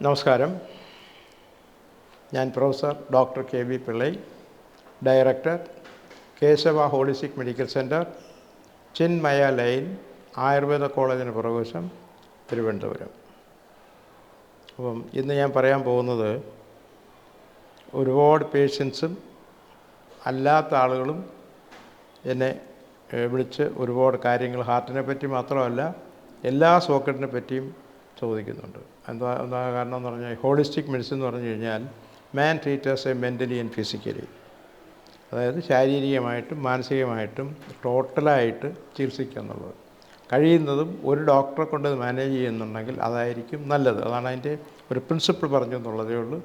നമസ്കാരം. ഞാൻ professor doctor K V Pillai director Keshava holistic medical centre Chinmaya lane Ayurveda കോളേജിന് പുറകുവശം തിരുവനന്തപുരം. അപ്പം ഇന്ന് ഞാൻ പറയാൻ പോകുന്നത് ഒരുപാട് പേഷ്യൻസും അല്ലാത്ത ആളുകളും എന്നെ വിളിച്ച് ഒരുപാട് കാര്യങ്ങൾ ഹാർട്ടിനെ പറ്റി മാത്രമല്ല എല്ലാ സോക്കറ്റിനെ പറ്റിയും ചോദിക്കുന്നുണ്ട്. എന്താ എന്താ കാരണം എന്ന് പറഞ്ഞാൽ ഹോളിസ്റ്റിക് മെഡിസിൻ എന്ന് പറഞ്ഞു കഴിഞ്ഞാൽ man treaters a mentally and physically അതായത് ശാരീരികമായിട്ടും മാനസികമായിട്ടും ടോട്ടലായിട്ട് ചികിത്സിക്കുക എന്നുള്ളത് കഴിയുന്നതും ഒരു ഡോക്ടറെ കൊണ്ട് മാനേജ് ചെയ്യുന്നുണ്ടെങ്കിൽ അതായിരിക്കും നല്ലത്. അതാണ് അതിന്റെ ഒരു പ്രിൻസിപ്പിൾ പറഞ്ഞു എന്നുള്ളതേ ഉള്ളൂ.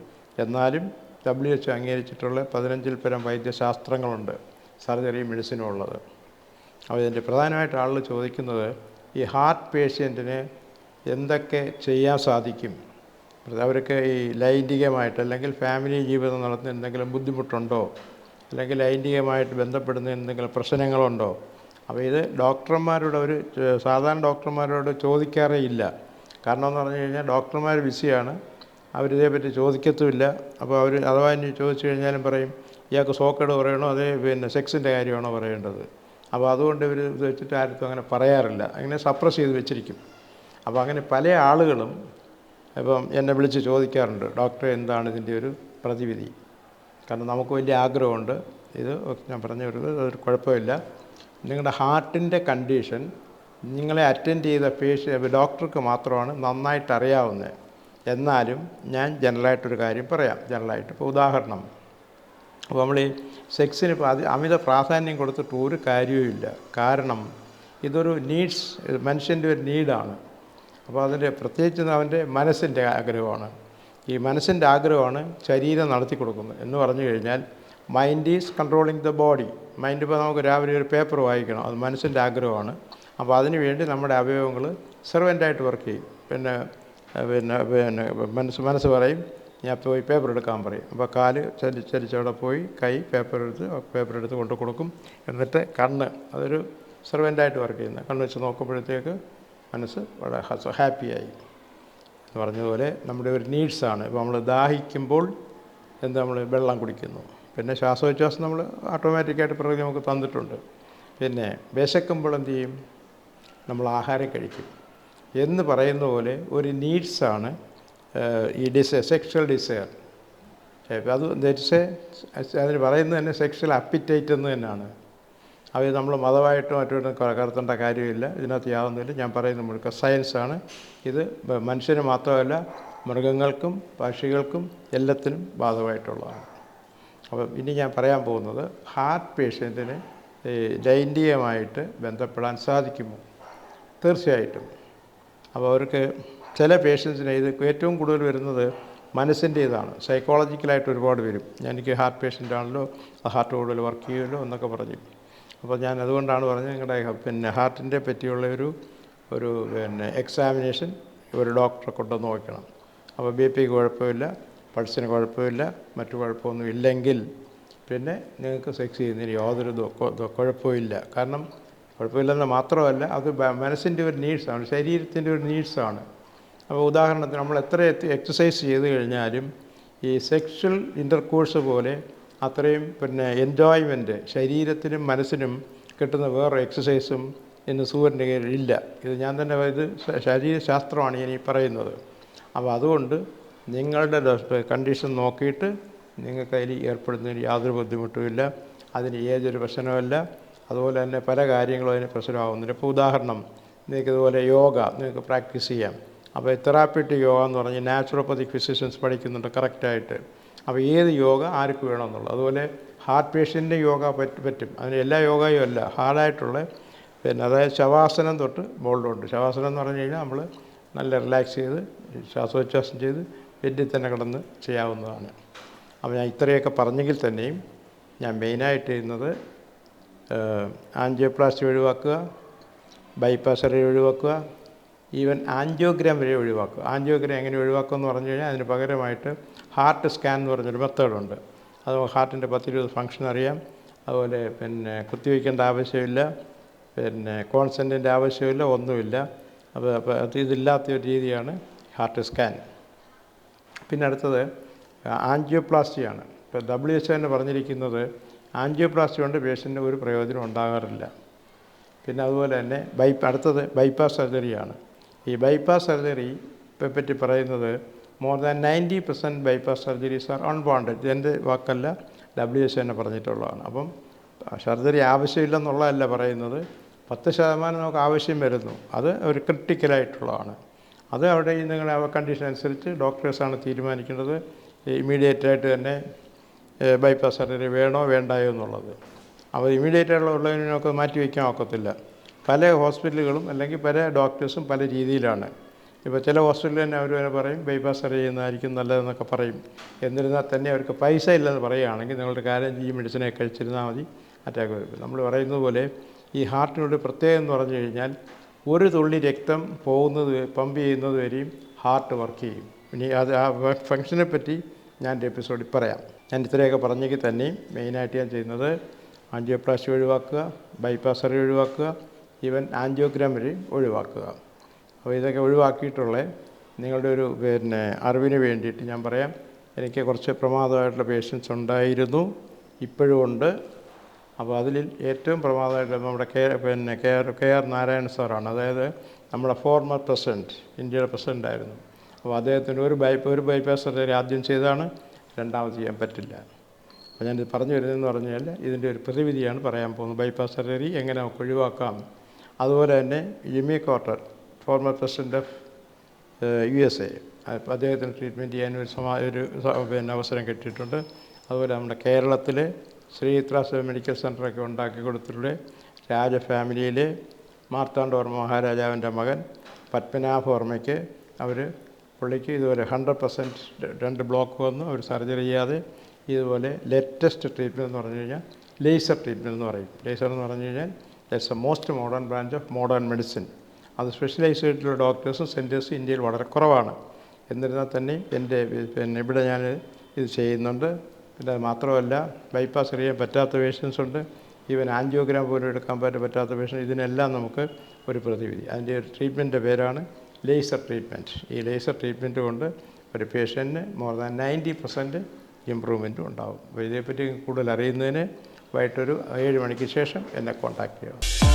എന്നാലും ഡബ്ല്യു എച്ച് അംഗീകരിച്ചിട്ടുള്ള പതിനഞ്ചിൽ പരം വൈദ്യശാസ്ത്രങ്ങളുണ്ട് സർജറി മെഡിസിനും ഉള്ളത് അപ്പോൾ ഇതിന്റെ പ്രധാനമായിട്ട് ആളുകൾ ചോദിക്കുന്നത് ഈ ഹാർട്ട് പേഷ്യന്റിന് എന്തൊക്കെ ചെയ്യാൻ സാധിക്കും? അവർക്ക് ഈ ലൈംഗികമായിട്ട് അല്ലെങ്കിൽ ഫാമിലി ജീവിതം നടത്തുന്ന എന്തെങ്കിലും ബുദ്ധിമുട്ടുണ്ടോ? അല്ലെങ്കിൽ ലൈംഗികമായിട്ട് ബന്ധപ്പെടുന്ന എന്തെങ്കിലും പ്രശ്നങ്ങളുണ്ടോ? അപ്പോൾ ഇത് ഡോക്ടർമാരോട് ഒരു സാധാരണ ഡോക്ടർമാരോട് ചോദിക്കാറേ ഇല്ല. കാരണം എന്ന് പറഞ്ഞു കഴിഞ്ഞാൽ ഡോക്ടർമാർ ബിസിയാണ്. അവരിതേപ്പറ്റി ചോദിക്കത്തുമില്ല. അപ്പോൾ അവർ അഥവാ ഇനി ചോദിച്ചു കഴിഞ്ഞാലും പറയും ഇയാൾക്ക് സോക്കേട് പറയണോ? അതേ പിന്നെ സെക്സിന്റെ കാര്യമാണോ പറയേണ്ടത്? അപ്പോൾ അതുകൊണ്ട് ഇവർ വെച്ചിട്ട് ആർക്കും അങ്ങനെ പറയാറില്ല. അങ്ങനെ സപ്രസ് ചെയ്ത് വെച്ചിരിക്കും. അപ്പോൾ അങ്ങനെ പല ആളുകളും ഇപ്പം എന്നെ വിളിച്ച് ചോദിക്കാറുണ്ട് ഡോക്ടറെ എന്താണ് ഇതിന്റെ ഒരു പ്രതിവിധി? കാരണം നമുക്ക് വലിയ ആഗ്രഹമുണ്ട്. ഇത് ഞാൻ പറഞ്ഞു വരുന്നത് അതൊരു കുഴപ്പമില്ല. നിങ്ങളുടെ ഹാർട്ടിന്റെ കണ്ടീഷൻ നിങ്ങളെ അറ്റൻഡ് ചെയ്ത പേഷ്യ ഡോക്ടർക്ക് മാത്രമാണ് നന്നായിട്ട് അറിയാവുന്നത്. എന്നാലും ഞാൻ ജനറലായിട്ടൊരു കാര്യം പറയാം ജനറലായിട്ട്. ഇപ്പോൾ ഉദാഹരണം അപ്പോൾ നമ്മൾ ഈ സെക്സിന് അമിത പ്രാധാന്യം കൊടുത്തിട്ട് ഒരു കാര്യവുമില്ല. കാരണം ഇതൊരു നീഡ്സ് മനുഷ്യന്റെ ഒരു നീഡാണ്. അപ്പോൾ അതിന്റെ പ്രത്യേകിച്ച് അവന്റെ മനസ്സിന്റെ ആഗ്രഹമാണ്. ഈ മനസ്സിന്റെ ആഗ്രഹമാണ് ശരീരം നടത്തി കൊടുക്കുന്നത്. എന്ന് പറഞ്ഞു കഴിഞ്ഞാൽ mind is controlling the body mind ഇപ്പോൾ നമുക്ക് രാവിലെ ഒരു പേപ്പർ വായിക്കണം. അത് മനസ്സിന്റെ ആഗ്രഹമാണ്. അപ്പോൾ അതിനുവേണ്ടി നമ്മുടെ അവയവങ്ങൾ സെർവന്റായിട്ട് വർക്ക് ചെയ്യും. പിന്നെ പിന്നെ പിന്നെ മനസ്സ് മനസ്സ് പറയും ഞാൻ പോയി പേപ്പർ എടുക്കാൻ പറയും. അപ്പോൾ കാൽ ചലി ചലിച്ചവിടെ പോയി കൈ പേപ്പർ എടുത്ത് പേപ്പർ എടുത്ത് കൊണ്ടു കൊടുക്കും. എന്നിട്ട് കണ്ണ് അതൊരു സെർവന്റായിട്ട് വർക്ക് ചെയ്യുന്നത്. കണ്ണ് വെച്ച് നോക്കുമ്പോഴത്തേക്ക് മനസ്സ് വളരെ ഹാപ്പിയായി. എന്ന് പറഞ്ഞതുപോലെ നമ്മുടെ ഒരു നീഡ്സാണ്. ഇപ്പോൾ നമ്മൾ ദാഹിക്കുമ്പോൾ എന്താ നമ്മൾ വെള്ളം കുടിക്കുന്നു. പിന്നെ ശ്വാസോച്ഛ്വാസം നമ്മൾ ഓട്ടോമാറ്റിക്കായിട്ട് പ്രകൃതി നമുക്ക് തന്നിട്ടുണ്ട്. പിന്നെ വിശക്കുമ്പോൾ എന്ത് ചെയ്യും? നമ്മൾ ആഹാരം കഴിക്കും. എന്ന് പറയുന്ന പോലെ ഒരു നീഡ്സാണ് ഈ ഡിസയർ സെക്ഷൽ ഡിസയർ അത് ധരിച്ച് അതിന് പറയുന്നത് തന്നെ സെക്ഷൽ അപ്പിറ്റൈറ്റ് എന്ന് തന്നെയാണ്. അത് നമ്മൾ മതമായിട്ട് മറ്റോ കലർത്തേണ്ട കാര്യമില്ല. ഇതിനകത്ത് യാതൊന്നുമില്ല. ഞാൻ പറയുന്നത് മുഴുക്ക സയൻസാണ് ഇത് മനുഷ്യന് മാത്രമല്ല മൃഗങ്ങൾക്കും പക്ഷികൾക്കും എല്ലാത്തിനും ബാധകമായിട്ടുള്ളതാണ്. അപ്പം ഇനി ഞാൻ പറയാൻ പോകുന്നത് ഹാർട്ട് പേഷ്യന്റിന് ലൈംഗികമായിട്ട് ബന്ധപ്പെടാൻ സാധിക്കുമോ? തീർച്ചയായിട്ടും. അപ്പോൾ അവർക്ക് ചില പേഷ്യൻസിന് ഇത് ഏറ്റവും കൂടുതൽ വരുന്നത് മനസ്സിന്റെ ഇതാണ് സൈക്കോളജിക്കലായിട്ട് ഒരുപാട് വരും. എനിക്ക് ഹാർട്ട് പേഷ്യന്റ് ആണല്ലോ ഹാർട്ട് കൂടുതൽ വർക്ക് ചെയ്യുമല്ലോ എന്നൊക്കെ പറഞ്ഞു. അപ്പോൾ ഞാൻ അതുകൊണ്ടാണ് പറഞ്ഞത് നിങ്ങളുടെ പിന്നെ ഹാർട്ടിന്റെ പറ്റിയുള്ള ഒരു ഒരു പിന്നെ എക്സാമിനേഷൻ ഒരു ഡോക്ടറെ കൊണ്ടു നോക്കണം. അപ്പോൾ ബി പിക്ക് കുഴപ്പമില്ല പൾസിന് കുഴപ്പമില്ല മറ്റു കുഴപ്പമൊന്നും ഇല്ലെങ്കിൽ പിന്നെ നിങ്ങൾക്ക് സെക്സ് ചെയ്യുന്നതിന് യാതൊരു കുഴപ്പമില്ല. കാരണം കുഴപ്പമില്ലെന്ന് മാത്രമല്ല അത് മനസ്സിന്റെ ഒരു നീഡ്സാണ് ശരീരത്തിന്റെ ഒരു നീഡ്സാണ്. അപ്പോൾ ഉദാഹരണത്തിന് നമ്മൾ എത്ര എക്സസൈസ് ചെയ്ത് കഴിഞ്ഞാലും ഈ സെക്ഷൽ ഇന്റർകോഴ്സ് പോലെ അത്രയും പിന്നെ എൻജോയ്മെന്റ് ശരീരത്തിനും മനസ്സിനും കിട്ടുന്ന വേറെ എക്സസൈസും ഇന്ന് സൂര്യന്റെ കീഴിൽ ഇല്ല. ഇത് ഞാൻ തന്നെ ഇത് ശരീരശാസ്ത്രമാണ് ഇനി പറയുന്നത്. അപ്പോൾ അതുകൊണ്ട് നിങ്ങളുടെ കണ്ടീഷൻ നോക്കിയിട്ട് നിങ്ങൾക്ക് അതിൽ ഏർപ്പെടുന്നതിന് യാതൊരു ബുദ്ധിമുട്ടുമില്ല അതിന് ഏതൊരു പ്രശ്നവുമില്ല അതുപോലെ തന്നെ പല കാര്യങ്ങളും അതിന് പ്രശ്നമാകുന്നില്ല ഇപ്പോൾ ഉദാഹരണം നിങ്ങൾക്ക് ഇതുപോലെ യോഗ നിങ്ങൾക്ക് പ്രാക്ടീസ് ചെയ്യാം. അപ്പോൾ തെറാപ്പിറ്റിക് യോഗ എന്ന് പറഞ്ഞ് നാച്ചുറോപ്പതി ഫിസിഷ്യൻസ് പഠിക്കുന്നുണ്ട് കറക്റ്റായിട്ട് അപ്പോൾ ഏത് യോഗ ആർക്ക് വേണമെന്നുള്ളത് അതുപോലെ ഹാർട്ട് പേഷ്യന്റെ യോഗ പറ്റും പറ്റും. അതിന് എല്ലാ യോഗയും അല്ല ഹാർഡായിട്ടുള്ള പിന്നെ അതായത് ശവാസനം തൊട്ട് മുകളിലോട്ട്. ശവാസനം എന്ന് പറഞ്ഞു കഴിഞ്ഞാൽ നമ്മൾ നല്ല റിലാക്സ് ചെയ്ത് ശ്വാസോച്ഛ്വാസം ചെയ്ത് ബെഡിൽ തന്നെ കിടന്ന് ചെയ്യാവുന്നതാണ്. അപ്പോൾ ഞാൻ ഇത്രയൊക്കെ പറഞ്ഞെങ്കിൽ തന്നെയും ഞാൻ മെയിനായിട്ട് ചെയ്യുന്നത് ആൻജിയോപ്ലാസ്റ്റി ഒഴിവാക്കുക ബൈപ്പാസ് സർജറി ഒഴിവാക്കുക ഈവൻ ആൻജിയോഗ്രാം വരെ ഒഴിവാക്കുക. ആൻജിയോഗ്രാം എങ്ങനെ ഒഴിവാക്കുക എന്ന് പറഞ്ഞു കഴിഞ്ഞാൽ അതിന് പകരമായിട്ട് ഹാർട്ട് സ്കാൻ എന്ന് പറഞ്ഞൊരു മെത്തേഡുണ്ട്. അത് ഹാർട്ടിന്റെ പത്തിരുപത് ഫങ്ഷൻ അറിയാം. അതുപോലെ പിന്നെ കുത്തിവയ്ക്കേണ്ട ആവശ്യമില്ല. പിന്നെ കോൺസെന്റിന്റെ ആവശ്യമില്ല ഒന്നുമില്ല. അപ്പോൾ അപ്പോൾ അത് ഇതില്ലാത്ത ഒരു രീതിയാണ് ഹാർട്ട് സ്കാൻ. പിന്നെ അടുത്തത് ആൻജിയോപ്ലാസ്റ്റിയാണ്. ഇപ്പോൾ ഡബ്ല്യു എച്ച് തന്നെ പറഞ്ഞിരിക്കുന്നത് ആൻജിയോപ്ലാസ്റ്റി കൊണ്ട് പേഷ്യന്റിന് ഒരു പ്രയോജനം ഉണ്ടാകാറില്ല. പിന്നെ അതുപോലെ തന്നെ ബൈ അടുത്തത് ബൈപ്പാസ് സർജറിയാണ്. ഈ ബൈപ്പാസ് സർജറി പറ്റി പറയുന്നത് more than ninety percent bypass surgeries are unwanted ഇതെന്റെ വാക്കല്ല. ഡബ്ല്യു എച്ച് തന്നെ പറഞ്ഞിട്ടുള്ളതാണ്. അപ്പം സർജറി ആവശ്യമില്ലെന്നുള്ളതല്ല പറയുന്നത്. പത്ത് ശതമാനം നമുക്ക് ആവശ്യം വരുന്നു. അത് ഒരു ക്രിട്ടിക്കലായിട്ടുള്ളതാണ് അത് അവിടെ നിങ്ങളുടെ കണ്ടീഷൻ അനുസരിച്ച് ഡോക്ടേഴ്സാണ് തീരുമാനിക്കേണ്ടത് ഇമ്മീഡിയറ്റായിട്ട് തന്നെ ബൈപ്പാസ് സർജറി വേണോ വേണ്ടായോ എന്നുള്ളത്. അവർ ഇമ്മീഡിയറ്റ് ആയിട്ടുള്ള ഉള്ളതിനൊക്കെ മാറ്റി വയ്ക്കാൻ ഒക്കത്തില്ല. പല ഹോസ്പിറ്റലുകളും അല്ലെങ്കിൽ പല ഡോക്ടേഴ്സും പല രീതിയിലാണ്. ഇപ്പോൾ ചില ഹോസ്പിറ്റലിൽ തന്നെ അവർ വരെ പറയും ബൈപ്പാസ് സർജറി ചെയ്യുന്നതായിരിക്കും നല്ലതെന്നൊക്കെ പറയും. എന്നിരുന്നാൽ തന്നെ അവർക്ക് പൈസ ഇല്ലെന്ന് പറയുകയാണെങ്കിൽ നിങ്ങളുടെ കാര്യം ഈ മെഡിസിനെ കഴിച്ചിരുന്നാൽ മതി അറ്റാക്ക് വരും. നമ്മൾ പറയുന്നത് പോലെ ഈ ഹാർട്ടിനോട് പ്രത്യേകം എന്ന് പറഞ്ഞു കഴിഞ്ഞാൽ ഒരു തുള്ളി രക്തം പോകുന്നത് പമ്പ് ചെയ്യുന്നത് വരെയും ഹാർട്ട് വർക്ക് ചെയ്യും. ഇനി അത് ആ ഫങ്ഷനെ പറ്റി ഞാൻ എന്റെ എപ്പിസോഡിൽ പറയാം. ഞാൻ ഇത്രയൊക്കെ പറഞ്ഞെങ്കിൽ തന്നെയും മെയിനായിട്ട് ഞാൻ ചെയ്യുന്നത് ആൻജിയോപ്ലാസ്റ്റി ഒഴിവാക്കുക ബൈപ്പാസ് സർജറി ഒഴിവാക്കുക ഈവൻ ആൻജിയോഗ്രാം വരെ ഒഴിവാക്കുക. അപ്പോൾ ഇതൊക്കെ ഒഴിവാക്കിയിട്ടുള്ള നിങ്ങളുടെ ഒരു പിന്നെ അറിവിന് വേണ്ടിയിട്ട് ഞാൻ പറയാം. എനിക്ക് കുറച്ച് പ്രമാദമായിട്ടുള്ള പേഷ്യൻസ് ഉണ്ടായിരുന്നു ഇപ്പോഴും ഉണ്ട്. അപ്പോൾ അതിൽ ഏറ്റവും പ്രമാദമായിട്ട് നമ്മുടെ കെ പിന്നെ K R K R Narayana സാറാണ്. അതായത് നമ്മുടെ ഫോർമർ പ്രസിഡന്റ് ഇന്ത്യയുടെ പ്രസിഡന്റ് ആയിരുന്നു. അപ്പോൾ അദ്ദേഹത്തിന് ഒരു ബൈ ഒരു ബൈപ്പാസ് സർജറി ആദ്യം ചെയ്താണ് രണ്ടാമത് ചെയ്യാൻ പറ്റില്ല. അപ്പോൾ ഞാനിത് പറഞ്ഞു വരുന്നതെന്ന് പറഞ്ഞാൽ ഇതിന്റെ ഒരു പ്രതിവിധിയാണ് പറയാൻ പോകുന്നത്. ബൈപ്പാസ് സർജറി എങ്ങനെ നമുക്ക് ഒഴിവാക്കാം? അതുപോലെ തന്നെ Jimmy Carter former president of U S A അപ്പോൾ അദ്ദേഹത്തിന് ട്രീറ്റ്മെന്റ് ചെയ്യാൻ ഒരു സമാ ഒരു പിന്നെ അവസരം കിട്ടിയിട്ടുണ്ട്. അതുപോലെ നമ്മുടെ കേരളത്തിൽ ശ്രീത്രാസ് മെഡിക്കൽ സെന്ററൊക്കെ ഉണ്ടാക്കി കൊടുത്തിട്ടുള്ള രാജ ഫാമിലിയിലെ മാർത്താണ്ഡവർമ്മ മഹാരാജാവിന്റെ മകൻ പത്മനാഭവർമ്മയ്ക്ക് അവർ പുള്ളിക്ക് ഇതുപോലെ ഹൺഡ്രഡ് പെർസെന്റ് രണ്ട് ബ്ലോക്ക് വന്നു. അവർ സർജറി ചെയ്യാതെ ഇതുപോലെ ലേറ്റസ്റ്റ് ട്രീറ്റ്മെന്റ് എന്ന് പറഞ്ഞു കഴിഞ്ഞാൽ ലേസർ ട്രീറ്റ്മെന്റ് എന്ന് പറയും. ലേസർ എന്ന് പറഞ്ഞു കഴിഞ്ഞാൽ that's a most modern branch of modern medicine അത് സ്പെഷ്യലൈസ് ചെയ്തിട്ടുള്ള ഡോക്ടേഴ്സും സെന്റേഴ്സും ഇന്ത്യയിൽ വളരെ കുറവാണ്. എന്നിരുന്നാൽ തന്നെ എന്റെ പിന്നെ ഇവിടെ ഞാൻ ഇത് ചെയ്യുന്നുണ്ട്. പിന്നെ മാത്രമല്ല ബൈപ്പാസ് ചെയ്യാൻ പറ്റാത്ത പേഷ്യൻസ് ഉണ്ട്. ഈവൻ ആൻജിയോഗ്രാം പോലും എടുക്കാൻ പറ്റും പറ്റാത്ത പേഷ്യൻ ഇതിനെല്ലാം നമുക്ക് ഒരു പ്രതിവിധി. അതിന്റെ ഒരു ട്രീറ്റ്മെന്റിന്റെ പേരാണ് ലേസർ ട്രീറ്റ്മെന്റ് ഈ ലേസർ ട്രീറ്റ്മെന്റ് കൊണ്ട് ഒരു പേഷ്യന്റിന് മോർ ദാൻ നയന്റി പെർസെന്റ് ഇമ്പ്രൂവ്മെന്റും ഉണ്ടാവും. അപ്പോൾ ഇതേപ്പറ്റി കൂടുതൽ അറിയുന്നതിന് വൈകിട്ടൊരു ഏഴ് മണിക്ക് ശേഷം എന്നെ കോൺടാക്റ്റ് ചെയ്യണം.